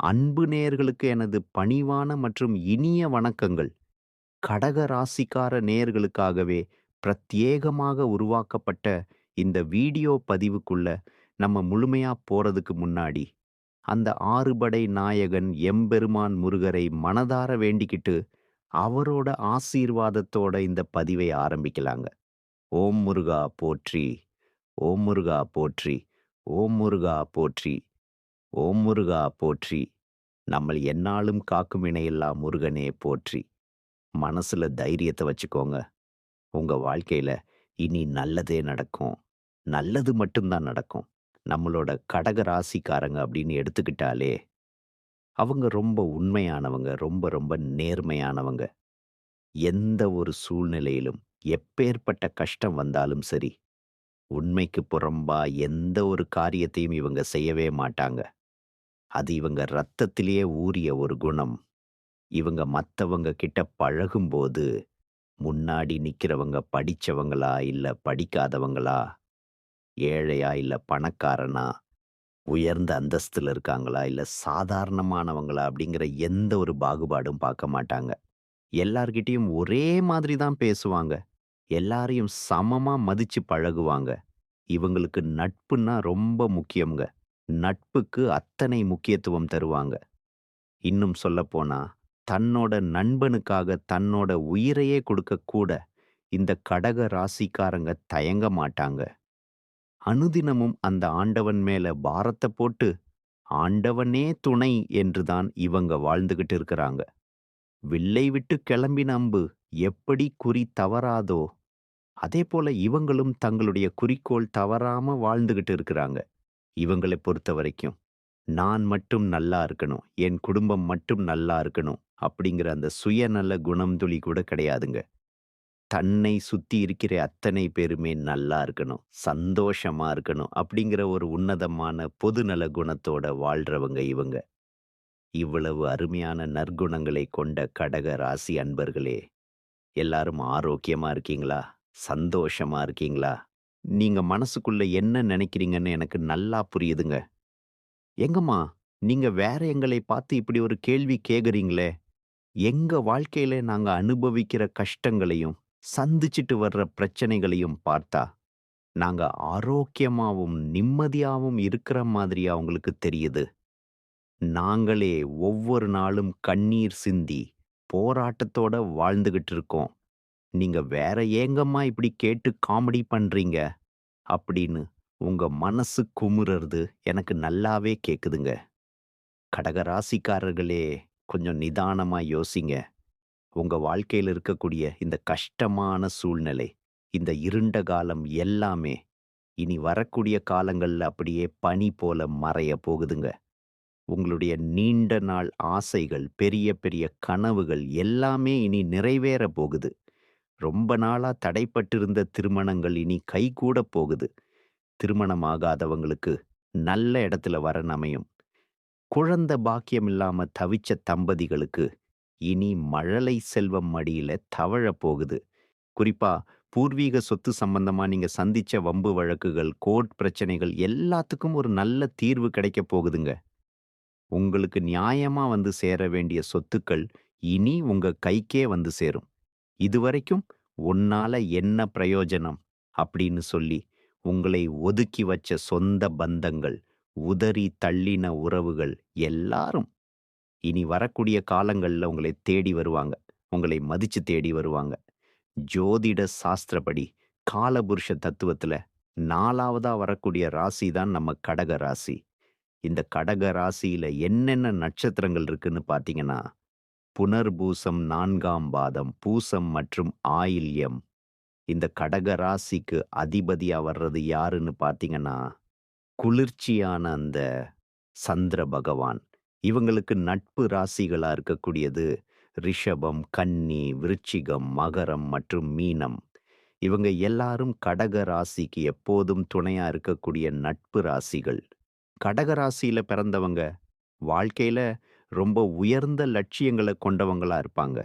அன்பு நேயர்களுக்கு எனது பணிவான மற்றும் இனிய வணக்கங்கள். கடக ராசிக்கார நேயர்களுக்காகவே பிரத்யேகமாக உருவாக்கப்பட்ட இந்த வீடியோ பதிவுக்குள்ள நம்ம முழுமையா போறதுக்கு முன்னாடி, அந்த ஆறுபடை நாயகன் எம்பெருமான் முருகரை மனதார வேண்டிக்கிட்டு, அவரோட ஆசீர்வாதத்தோட இந்த பதிவை ஆரம்பிக்கலாங்க. ஓம் முருகா போற்றி! ஓம் முருகா போற்றி! ஓம் முருகா போற்றி! ஓம் முருகா போற்றி! நம்மள் என்னாலும் காக்கும் இணையெல்லாம் முருகனே போற்றி! மனசுல தைரியத்தை வச்சுக்கோங்க. உங்க வாழ்க்கையில இனி நல்லதே நடக்கும். நல்லது மட்டும் தான் நடக்கும். நம்மளோட கடக ராசிக்காரங்க அப்படின்னு எடுத்துக்கிட்டாலே, அவங்க ரொம்ப உண்மையானவங்க. ரொம்ப ரொம்ப நேர்மையானவங்க. எந்த ஒரு சூழ்நிலையிலும், எப்பேர்ப்பட்ட கஷ்டம் வந்தாலும் சரி, உண்மைக்கு புறம்பா எந்த ஒரு காரியத்தையும் இவங்க செய்யவே மாட்டாங்க. அது இவங்க ரத்தத்திலேயே ஊறிய ஒரு குணம். இவங்க மத்தவங்க கிட்ட பழகும்போது, முன்னாடி நிக்கிறவங்க படிச்சவங்களா? இல்ல படிக்காதவங்களா? ஏழையா? இல்ல பணக்காரனா? உயர்ந்த அந்தஸ்துல இருக்காங்களா? இல்ல சாதாரணமானவங்களா? அப்படிங்கிற எந்த ஒரு பாகுபாடும் பார்க்க மாட்டாங்க. எல்லார்கிட்டயும் ஒரே மாதிரி தான் பேசுவாங்க. எல்லாரையும் சமமா மதிச்சு பழகுவாங்க. இவங்களுக்கு நட்புன்னா ரொம்ப முக்கியங்க நட்புக்கு அத்தனை முக்கியத்துவம் தருவாங்க. இன்னும் சொல்லப்போனா, தன்னோட நண்பனுக்காக தன்னோட உயிரையே கொடுக்க கூட இந்த கடக ராசிக்காரங்க தயங்க மாட்டாங்க. அனுதினமும் அந்த ஆண்டவன் மேல பாரத்தை போட்டு, ஆண்டவனே துணை என்று தான் இவங்க வாழ்ந்துகிட்டு இருக்கிறாங்க. வில்லை விட்டு கிளம்பின அம்பு எப்படி குறி தவறாதோ, அதே போல இவங்களும் தங்களுடைய குறிக்கோள் தவறாம வாழ்ந்துகிட்டு இருக்கிறாங்க. இவங்கள பொறுத்தவரைக்கும், நான் மட்டும் நல்லா இருக்கணும், என் குடும்பம் மட்டும் நல்லா இருக்கணும் அப்படிங்கிற அந்த சுயநல குணம் துளி கூட கிடையாதுங்க. தன்னை சுத்தி இருக்கிற அத்தனை பேருமே நல்லா இருக்கணும், சந்தோஷமா இருக்கணும் அப்படிங்கிற ஒரு உன்னதமான பொதுநல குணத்தோட வாழ்றவங்க இவங்க. இவ்வளவு அருமையான நற்குணங்களை கொண்ட கடக ராசி அன்பர்களே! எல்லாரும் ஆரோக்கியமா இருக்கீங்களா? சந்தோஷமா இருக்கீங்களா? நீங்க மனசுக்குள்ள என்ன நினைக்கிறீங்கன்னு எனக்கு நல்லா புரியுதுங்க. எங்கம்மா, நீங்க வேற எங்களை பார்த்து இப்படி ஒரு கேள்வி கேக்குறீங்களே? எங்க வாழ்க்கையில நாங்க அனுபவிக்கிற கஷ்டங்களையும், சந்திச்சிட்டு வர்ற பிரச்சனைகளையும் பார்த்தா, நாங்க ஆரோக்கியமாவும், நிம்மதியாவும் இருக்கிற மாதிரியா உங்களுக்கு தெரியுது? நாங்களே ஒவ்வொரு நாளும் கண்ணீர் சிந்தி, போராட்டத்தோட வாழ்ந்துகிட்டு இருக்கோம். நீங்க வேற ஏங்கம்மா இப்படி கேட்டு காமெடி பண்றீங்க? அப்படின்னு உங்க மனசு குமுறறது எனக்கு நல்லாவே கேக்குதுங்க. கடக ராசிக்காரர்களே, கொஞ்சம் நிதானமா யோசிங்க. உங்க வாழ்க்கையில இருக்கக்கூடிய இந்த கஷ்டமான சூழ்நிலை, இந்த இருண்ட காலம் எல்லாமே, இனி வரக்கூடிய காலங்கள்ல அப்படியே பனி போல மறைய போகுதுங்க. உங்களுடைய நீண்ட நாள் ஆசைகள், பெரிய பெரிய கனவுகள் எல்லாமே இனி நிறைவேற போகுது. ரொம்ப நாளா தடைப்பட்டிருந்த திருமணங்கள் இனி கைகூடப் போகுது. திருமணம் ஆகாதவங்களுக்கு நல்ல இடத்துல வரன் அமையும். குழந்த பாக்கியம் இல்லாம தவிச்ச தம்பதிகளுக்கு இனி மழலை செல்வம் மடியில தவழப் போகுது. குறிப்பா பூர்வீக சொத்து சம்பந்தமா நீங்க சந்திச்ச வம்பு வழக்குகள், கோர்ட் பிரச்சனைகள் எல்லாத்துக்கும் ஒரு நல்ல தீர்வு கிடைக்கப் போகுதுங்க. உங்களுக்கு நியாயமா வந்து சேர வேண்டிய சொத்துக்கள் இனி உங்க கைக்கே வந்து சேரும். இதுவரைக்கும் உன்னால என்ன பிரயோஜனம் அப்படின்னு சொல்லி உங்களை ஒதுக்கி வச்ச சொந்த பந்தங்கள், உதறி தள்ளின உறவுகள் எல்லாரும் இனி வரக்கூடிய காலங்கள்ல உங்களை தேடி வருவாங்க. உங்களை மதிச்சு தேடி வருவாங்க. ஜோதிட சாஸ்திரப்படி காலபுருஷ தத்துவத்துல நாலாவதா வரக்கூடிய ராசி தான் நம்ம கடக ராசி. இந்த கடக ராசியில் என்னென்ன நட்சத்திரங்கள் இருக்குன்னு பார்த்தீங்கன்னா, புனர்பூசம் நான்காம் பாதம், பூசம் மற்றும் ஆயில்யம். இந்த கடக ராசிக்கு அதிபதியா வர்றது யாருன்னு பார்த்தீங்கன்னா, குளிர்ச்சியான அந்த சந்திர பகவான். இவங்களுக்கு நட்பு ராசிகளா இருக்கக்கூடியது ரிஷபம், கன்னி, விருச்சிகம், மகரம் மற்றும் மீனம். இவங்க எல்லாரும் கடக ராசிக்கு எப்போதும் துணையா இருக்கக்கூடிய நட்பு ராசிகள். கடக ராசியில பிறந்தவங்க வாழ்க்கையில ரொம்ப உயர்ந்த லட்சியங்கள கொண்டவங்களா இருப்பாங்க.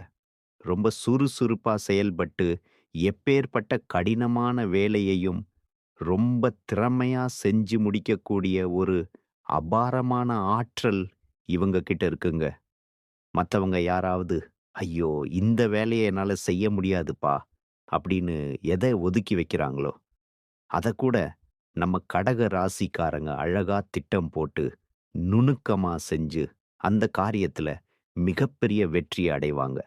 ரொம்ப சுறுசுறுப்பா செயல்பட்டு, எப்பேர்ப்பட்ட கடினமான வேலையையும் ரொம்ப திறமையா செஞ்சு முடிக்கக்கூடிய ஒரு அபாரமான ஆற்றல் இவங்க கிட்ட இருக்குங்க. மத்தவங்க யாராவது, "ஐயோ! இந்த வேலைய என்னால செய்ய முடியாதுப்பா" அப்படின்னு எத ஒதுக்கி வைக்கிறாங்களோ, அதக்கூட நம்ம கடக ராசிக்காரங்க அழகா திட்டம் போட்டு, நுணுக்கமா செஞ்சு, அந்த காரியத்துல மிகப்பெரிய வெற்றி அடைவாங்க.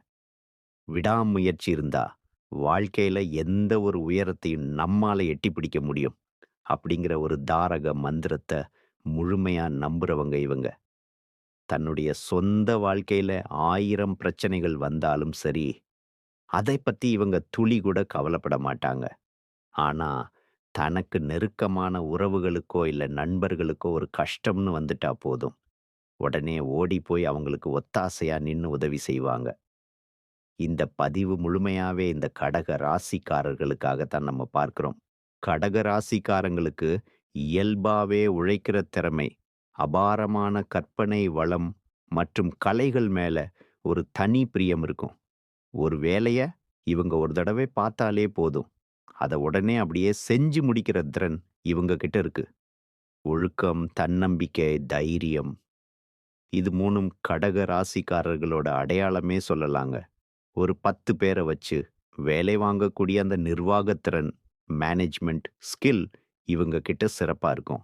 விடாமுயற்சி இருந்தா, வாழ்க்கையில எந்த ஒரு உயரத்தையும் நம்மால எட்டி பிடிக்க முடியும். அப்படிங்கிற ஒரு தாரக மந்திரத்த முழுமையா நம்புறவங்க இவங்க. தன்னுடைய சொந்த வாழ்க்கையில ஆயிரம் பிரச்சனைகள் வந்தாலும் சரி, அதைப் பத்தி இவங்க துளி கூட கவலைப்பட மாட்டாங்க. ஆனா, தனக்கு நெருக்கமான உறவுகளுக்கோ, இல்ல நண்பர்களுக்கோ ஒரு கஷ்டம்னு வந்துட்டா போதும். உடனே ஓடி போய் அவங்களுக்கு ஒத்தாசையா நின்னு உதவி செய்வாங்க. இந்த பதிவு முழுமையாவே இந்த கடக ராசிக்காரர்களுக்காகத்தான் நம்ம பார்க்கிறோம். கடக ராசிக்காரங்களுக்கு இயல்பாவே உழைக்கிற திறமை, அபாரமான கற்பனை வளம் மற்றும் கலைகள் மேல ஒரு தனி பிரியம் இருக்கும். ஒரு வேலைய இவங்க ஒரு தடவை பார்த்தாலே போதும். அத உடனே அப்படியே செஞ்சு முடிக்கிற திறன் இவங்க கிட்ட இருக்கு. ஒழுக்கம், தன்னம்பிக்கை, தைரியம் இது மூணும் கடக ராசிக்காரர்களோட அடையாளமே சொல்லலாங்க. ஒரு 10 பேர வச்சு வேலை வாங்கக்கூடிய அந்த நிர்வாகத்திறன், மேனேஜ்மெண்ட் ஸ்கில் இவங்க கிட்ட சிறப்பா இருக்கும்.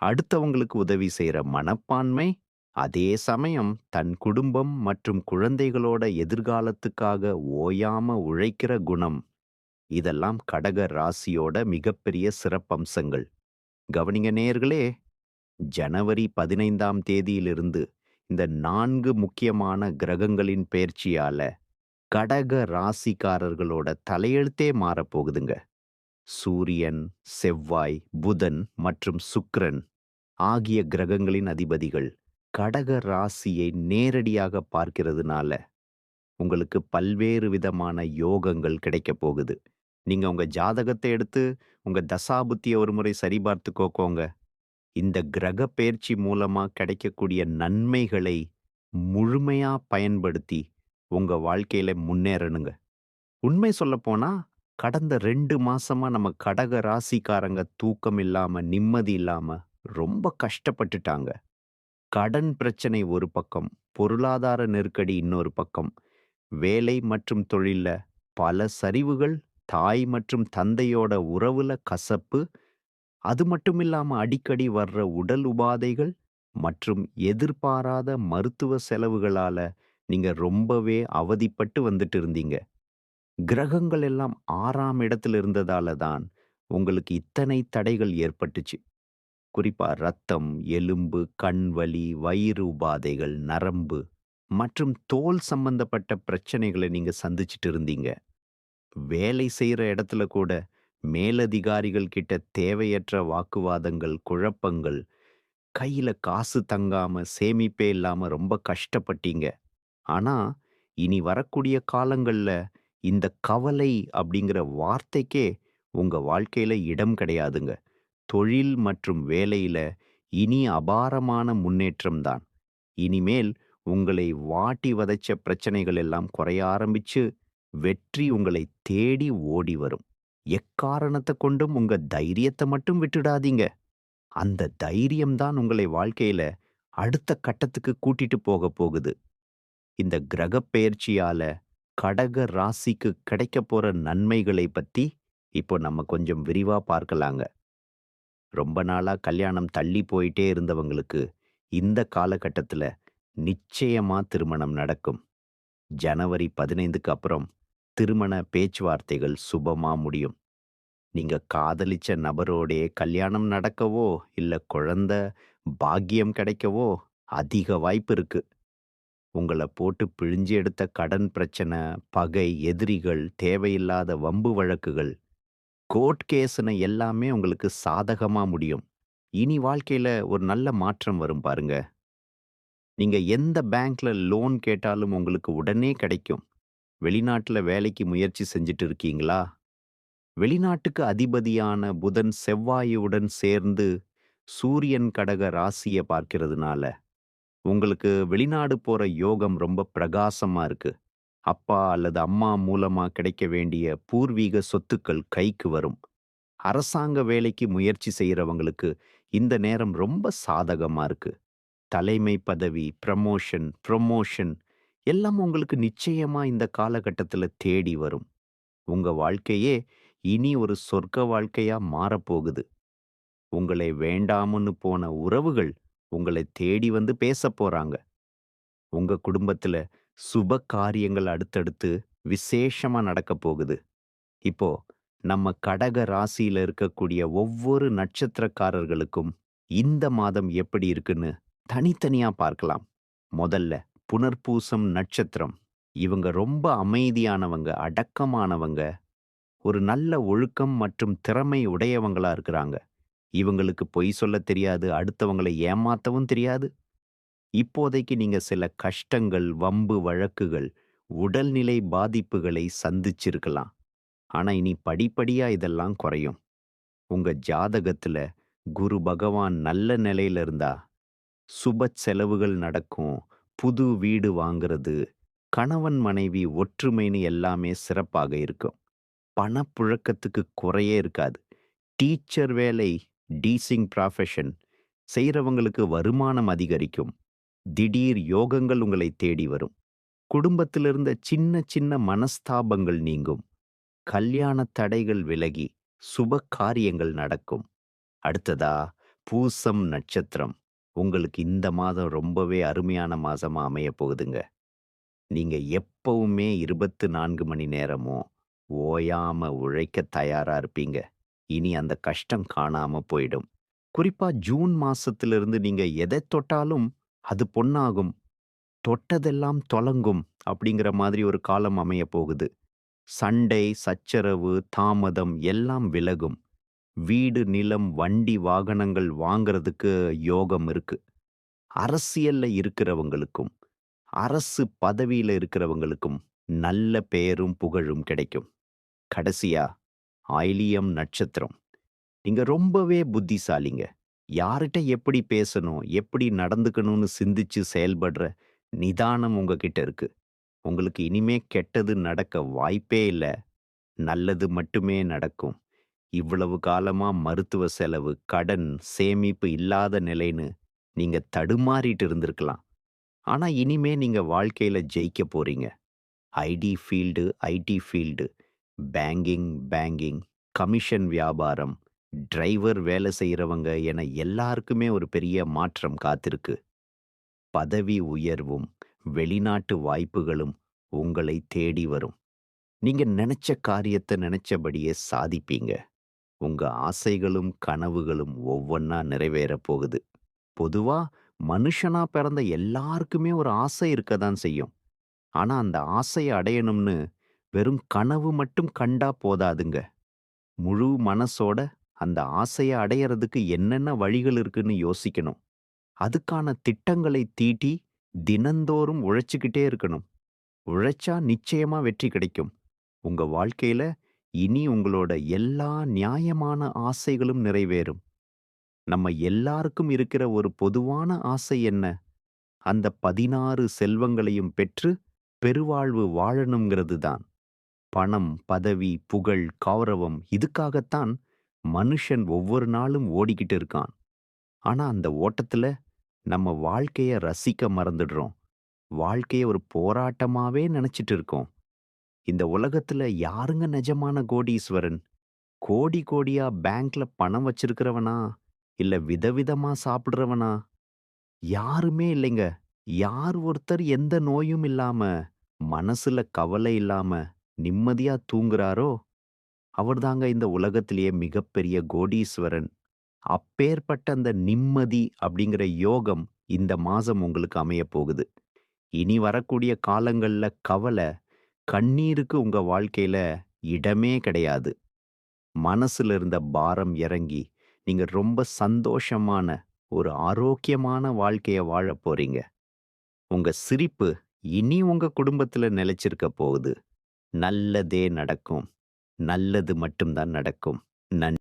அடுத்தவங்களுக்கு உதவி செய்கிற மனப்பான்மை, அதே சமயம் தன் குடும்பம் மற்றும் குழந்தைகளோட எதிர்காலத்துக்காக ஓயாம உழைக்கிற குணம், இதெல்லாம் கடக ராசியோட மிகப்பெரிய சிறப்பம்சங்கள். கவனிங்க நேயர்களே, ஜனவரி 15ஆம் தேதியிலிருந்து இந்த நான்கு முக்கியமான கிரகங்களின் பெயர்ச்சியால கடக ராசிக்காரர்களோட தலையெழுத்தே மாறப்போகுதுங்க. சூரியன், செவ்வாய், புதன் மற்றும் சுக்கிரன் ஆகிய கிரகங்களின் அதிபதிகள் கடக ராசியை நேரடியாக பார்க்கிறதுனால, உங்களுக்கு பல்வேறு விதமான யோகங்கள் கிடைக்கப் போகுது. நீங்க உங்க ஜாதகத்தை எடுத்து உங்க தசாபுத்திய ஒருமுறை சரிபார்த்துக்கோங்க. இந்த கிரக பயிற்சி மூலமா கிடைக்கக்கூடிய நன்மைகளை முழுமையா பயன்படுத்தி உங்க வாழ்க்கையில முன்னேறணுங்க. உண்மை சொல்லப்போனால் கடந்த ரெண்டு மாசமா நம்ம கடக ராசிக்காரங்க தூக்கம் இல்லாமல் நிம்மதி இல்லாம ரொம்ப கஷ்டப்பட்டுட்டாங்க. கடன் பிரச்சனை ஒரு பக்கம், பொருளாதார நெருக்கடி இன்னொரு பக்கம், வேலை மற்றும் தொழில்ல பல சரிவுகள், தாய் மற்றும் தந்தையோட உறவுல கசப்பு, அது மட்டுமில்லாம அடிக்கடி வர்ற உடல் உபாதைகள் மற்றும் எதிர்பாராத மருத்துவ செலவுகளால நீங்க ரொம்பவே அவதிப்பட்டு வந்துட்டு இருந்தீங்க. கிரகங்கள் எல்லாம் 6ஆம் இடத்துல இருந்ததால தான் உங்களுக்கு இத்தனை தடைகள் ஏற்பட்டுச்சு. குறிப்பா ரத்தம், எலும்பு, கண் வலி, வயிறு உபாதைகள், நரம்பு மற்றும் தோல் சம்பந்தப்பட்ட பிரச்சனைகளை நீங்க சந்திச்சுட்டு இருந்தீங்க. வேலை செய்யற இடத்துல கூட மேலதிகாரிகள் கிட்ட தேவையற்ற வாக்குவாதங்கள், குழப்பங்கள், கையில காசு தங்காம, சேமிப்பே இல்லாம ரொம்ப கஷ்டப்பட்டீங்க. ஆனா, இனி வரக்கூடிய காலங்கள்ல இந்த கவலை அப்படிங்கிற வார்த்தைக்கே உங்க வாழ்க்கையில இடம் கிடையாதுங்க. தொழில் மற்றும் வேலையில இனி அபாரமான முன்னேற்றம் தான். இனிமேல் உங்களை வாட்டி வதைச்ச பிரச்சனைகள் எல்லாம் குறைய ஆரம்பிச்சு, வெற்றி உங்களை தேடி ஓடி வரும். எக்காரணத்தை கொண்டும் உங்க தைரியத்த மட்டும் விட்டுடாதீங்க. அந்த தைரியம் தான் உங்களை வாழ்க்கையில அடுத்த கட்டத்துக்கு கூட்டிட்டு போகப் போகுது. இந்த கிரகப் பெயர்ச்சியால கடக ராசிக்கு கிடைக்கப் போற நன்மைகளை பத்தி இப்போ நம்ம கொஞ்சம் விரிவா பார்க்கலாங்க. ரொம்ப நாளா கல்யாணம் தள்ளி போயிட்டே இருந்தவங்களுக்கு இந்த காலகட்டத்துல நிச்சயமா திருமணம் நடக்கும். ஜனவரி 15க்கு அப்புறம் திருமண பேச்சுவார்த்தைகள் சுபமா முடியும். நீங்க காதலிச்ச நபரோடே கல்யாணம் நடக்கவோ, இல்ல குழந்த பாக்கியம் கிடைக்கவோ அதிக வாய்ப்பு இருக்கு. உங்கள போட்டு பிழிஞ்சு எடுத்த கடன் பிரச்சனை, பகை, எதிரிகள், தேவையில்லாத வம்பு வழக்குகள், கோர்ட் கேஸ்னு எல்லாமே உங்களுக்கு சாதகமா முடியும். இனி வாழ்க்கையில ஒரு நல்ல மாற்றம் வரும் பாருங்க. நீங்க எந்த பேங்க்ல லோன் கேட்டாலும் உங்களுக்கு உடனே கிடைக்கும். வெளிநாட்டுல வேலைக்கு முயற்சி செஞ்சுட்டு இருக்கீங்களா? வெளிநாட்டுக்கு அதிபதியான புதன் செவ்வாயுடன் சேர்ந்து சூரியன் கடக ராசிய பார்க்கிறதுனால, உங்களுக்கு வெளிநாடு போற யோகம் ரொம்ப பிரகாசமா இருக்கு. அப்பா அல்லது அம்மா மூலமா கிடைக்க வேண்டிய பூர்வீக சொத்துக்கள் கைக்கு வரும். அரசாங்க வேலைக்கு முயற்சி செய்கிறவங்களுக்கு இந்த நேரம் ரொம்ப சாதகமா இருக்கு. தலைமை பதவி, ப்ரமோஷன், ப்ரொமோஷன் எல்லாம் உங்களுக்கு நிச்சயமா இந்த காலகட்டத்தில் தேடி வரும். உங்க வாழ்க்கையே இனி ஒரு சொர்க்க வாழ்க்கையா மாறப்போகுது. உங்களை வேண்டாம்னு போன உறவுகள் உங்களை தேடி வந்து பேசப் போறாங்க. உங்க குடும்பத்துல சுப காரியங்கள் அடுத்தடுத்து விசேஷமா நடக்கப் போகுது. இப்போ நம்ம கடக ராசியில இருக்கக்கூடிய ஒவ்வொரு நட்சத்திரக்காரர்களுக்கும் இந்த மாதம் எப்படி இருக்குன்னு தனித்தனியா பார்க்கலாம். முதல்ல புனர்பூசம் நட்சத்திரம். இவங்க ரொம்ப அமைதியானவங்க, அடக்கமானவங்க. ஒரு நல்ல ஒழுக்கம் மற்றும் திறமை உடையவங்களா இருக்கிறாங்க. இவங்களுக்கு பொய் சொல்லத் தெரியாது, அடுத்தவங்கள ஏமாத்தவும் தெரியாது. இப்போதைக்கு நீங்க சில கஷ்டங்கள், வம்பு வழக்குகள், உடல்நிலை பாதிப்புகளை சந்திச்சிருக்கலாம். ஆனா இனி படிப்படியா இதெல்லாம் குறையும். உங்க ஜாதகத்துல குரு பகவான் நல்ல நிலையில இருந்தா, சுப செலவுகள் நடக்கும். புது வீடு வாங்குறது, கணவன் மனைவி ஒற்றுமைன்னு எல்லாமே சிறப்பாக இருக்கும். பணப்புழக்கத்துக்கு குறையே இருக்காது. டீச்சர் வேலை, டீசிங் ப்ராஃபஷன் செய்றவங்களுக்கு வருமானம் அதிகரிக்கும். திடீர் யோகங்கள் உங்களை தேடி வரும். குடும்பத்திலிருந்த சின்ன சின்ன மனஸ்தாபங்கள் நீங்கும். கல்யாண தடைகள் விலகி சுப காரியங்கள் நடக்கும். அடுத்ததா பூசம் நட்சத்திரம். உங்களுக்கு இந்த மாதம் ரொம்பவே அருமையான மாசமா அமையப் போகுதுங்க. நீங்க எப்பவுமே 24 மணி நேரமும் ஓயாம உழைக்க தயாரா இருப்பீங்க. இனி அந்த கஷ்டம் காணாம போயிடும். குறிப்பா ஜூன் மாதத்திலிருந்து நீங்க எதைத் தொட்டாலும் அது பொன்னாகும். தொட்டதெல்லாம் தொலங்கும் அப்படிங்கிற மாதிரி ஒரு காலம் அமையப் போகுது. சண்டை, சச்சரவு, தாமதம் எல்லாம் விலகும். வீடு, நிலம், வண்டி, வாகனங்கள் வாங்கிறதுக்கு யோகம் இருக்கு. அரசியல்ல இருக்கிறவங்களுக்கும், அரசு பதவியில இருக்கிறவங்களுக்கும் நல்ல பெயரும், புகழும் கிடைக்கும். கடைசியா ஆயிலியம் நட்சத்திரம். நீங்க ரொம்பவே புத்திசாலிங்க. யார்கிட்ட எப்படி பேசணும், எப்படி நடந்துக்கணும்னு சிந்திச்சு செயல்படுற நிதானம் உங்ககிட்ட இருக்கு. உங்களுக்கு இனிமே கெட்டது நடக்க வாய்ப்பே இல்ல. நல்லது மட்டுமே நடக்கும். இவ்வளவு காலமா மருத்துவ செலவு, கடன், சேமிப்பு இல்லாத நிலைன்னு நீங்க தடுமாறிட்டு இருந்திருக்கலாம். ஆனா இனிமே நீங்க வாழ்க்கையில ஜெயிக்க போறீங்க. IT field, IT field, banking, banking, commission வியாபாரம், டிரைவர் வேலை செய்கிறவங்க என எல்லாருக்குமே ஒரு பெரிய மாற்றம் காத்திருக்கு. பதவி உயர்வும், வெளிநாட்டு வாய்ப்புகளும் உங்களை தேடி வரும். நீங்க நினைச்ச காரியத்த நினைச்சபடியே சாதிப்பீங்க. உங்க ஆசைகளும், கனவுகளும் ஒவ்வொன்னா நிறைவேறப் போகுது. பொதுவா மனுஷனா பிறந்த எல்லாருக்குமே ஒரு ஆசை இருக்க தான் செய்யும். ஆனா அந்த ஆசைய அடையணும்னு வெறும் கனவு மட்டும் கண்டா போதாதுங்க. முழு மனசோட அந்த ஆசைய அடையறதுக்கு என்னென்ன வழிகள் இருக்குன்னு யோசிக்கணும். அதுக்கான திட்டங்களை தீட்டி தினந்தோறும் உழைச்சுக்கிட்டே இருக்கணும். உழைச்சா நிச்சயமா வெற்றி கிடைக்கும். உங்க வாழ்க்கையில இனி உங்களோட எல்லா நியாயமான ஆசைகளும் நிறைவேறும். நம்ம எல்லாருக்கும் இருக்கிற ஒரு பொதுவான ஆசை என்ன? அந்த 16 செல்வங்களையும் பெற்று பெருவாழ்வு வாழணுங்கிறது தான். பணம், பதவி, புகழ், கௌரவம் இதுக்காகத்தான் மனுஷன் ஒவ்வொரு நாளும் ஓடிக்கிட்டு இருக்கான். ஆனா அந்த ஓட்டத்துல நம்ம வாழ்க்கைய ரசிக்க மறந்துடுறோம். வாழ்க்கைய ஒரு போராட்டமாவே நினைச்சிட்டு இருக்கோம். இந்த உலகத்துல யாருங்க நிஜமான கோடீஸ்வரன்? கோடி கோடியா பேங்க்ல பணம் வச்சிருக்கிறவனா? இல்ல விதவிதமா சாப்பிடுறவனா? யாருமே இல்லைங்க. யார் ஒருத்தர் எந்த நோயும் இல்லாம, மனசுல கவலை இல்லாம நிம்மதியா தூங்குறாரோ, அவர்தாங்க இந்த உலகத்திலேயே மிகப்பெரிய கோடீஸ்வரன். அப்பேற்பட்ட அந்த நிம்மதி அப்படிங்கிற யோகம் இந்த மாசம் உங்களுக்கு அமையப் போகுது. இனி வரக்கூடிய காலங்கள்ல கவலை கண்ணீருக்கு உங்க வாழ்க்கையில இடமே கிடையாது. மனசுல இருந்த பாரம் இறங்கி, நீங்க ரொம்ப சந்தோஷமான, ஒரு ஆரோக்கியமான வாழ்க்கைய வாழப் போறீங்க. உங்க சிரிப்பு இனி உங்க குடும்பத்துல நிலைச்சிருக்க போகுது. நல்லதே நடக்கும். நல்லது மட்டும் தான் நடக்கும். நன்றி